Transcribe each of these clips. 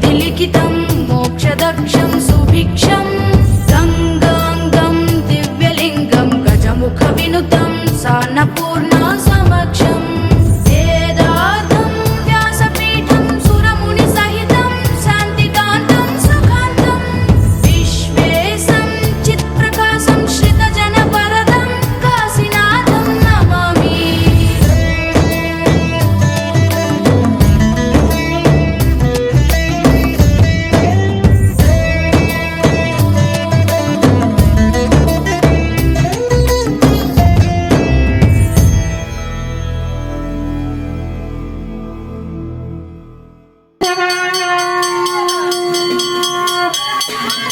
విధిలిఖితం మోక్షదక్షం సుభిక్షం గంగాంగం దివ్యలింగం గజముఖ వినుతం సానపూర్ణ Yeah.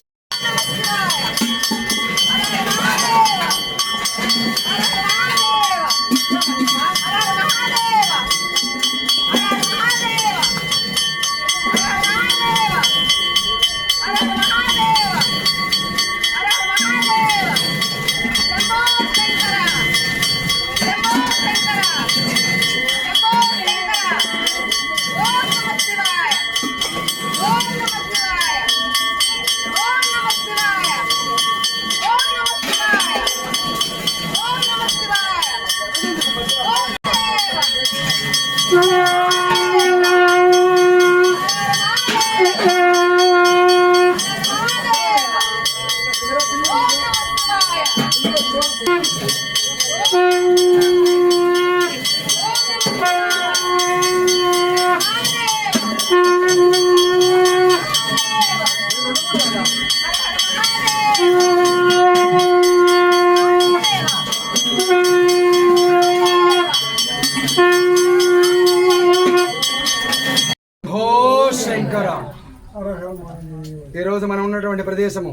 ఈరోజు మనం ఉన్నటువంటి ప్రదేశము.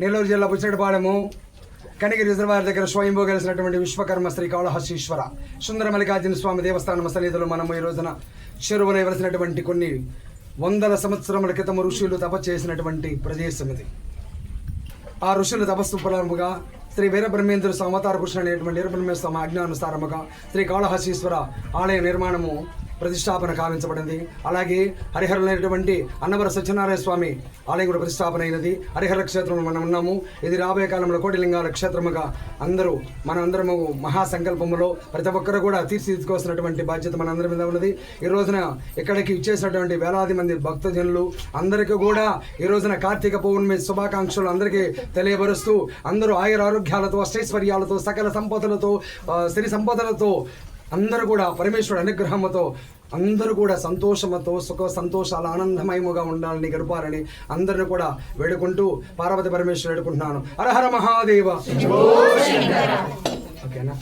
నెల్లూరు జిల్లా పుచ్చటిపాలెము. కనిగిరి రిజర్వాయర్ దగ్గర స్వయంభూ కలిసినటువంటి విశ్వకర్మ శ్రీ కాళహస్తీశ్వర. సుందర మల్లికార్జున స్వామి దేవస్థానం సన్నిధిలో మనము ఈ రోజున చెరువులో ఇవ్వలసినటువంటి కొన్ని వందల సంవత్సరముల క్రితం ఋషులు తప చేసినటువంటి ప్రదేశం ఇది. ఆ ఋషుల తపస్సు ఫలముగా శ్రీ వీరబ్రహ్మేంద్ర స్వామి అవతార కృష్ణ అనేటువంటి వీరబ్రహ్మేంద్ర స్వామి ఆజ్ఞానుసారముగా శ్రీ కాళహస్తీశ్వర ఆలయ నిర్మాణము ప్రతిష్టాపన కావించబడింది. అలాగే హరిహరులైనటువంటి అన్నవర సత్యనారాయణ స్వామి ఆలయం కూడా ప్రతిష్టాపన అయినది. హరిహర క్షేత్రంలో మనం ఉన్నాము. ఇది రాబోయే కాలంలో కోటిలింగాల క్షేత్రముగా అందరూ మన అందరము మహాసంకల్పములో ప్రతి ఒక్కరు కూడా తీర్చిదిద్దుకోవాల్సినటువంటి బాధ్యత మన అందరి మీద ఉన్నది. ఈ రోజున ఇక్కడికి ఇచ్చేసినటువంటి వేలాది మంది భక్తజనులు అందరికీ కూడా ఈ రోజున కార్తీక పౌర్ణమి శుభాకాంక్షలు అందరికీ తెలియబరుస్తూ అందరూ ఆయుర ఆరోగ్యాలతో అష్టైశ్వర్యాలతో సకల సంపదలతో స్త్రీ సంపదలతో అందరూ కూడా పరమేశ్వరుడు అనుగ్రహంతో అందరూ కూడా సంతోషంతో సుఖ సంతోషాల ఆనందమయముగా ఉండాలని గడపాలని అందరిని కూడా వేడుకుంటూ పార్వతి పరమేశ్వరుడు వేడుకుంటున్నాను. హర హర మహాదేవ ఓకేనా?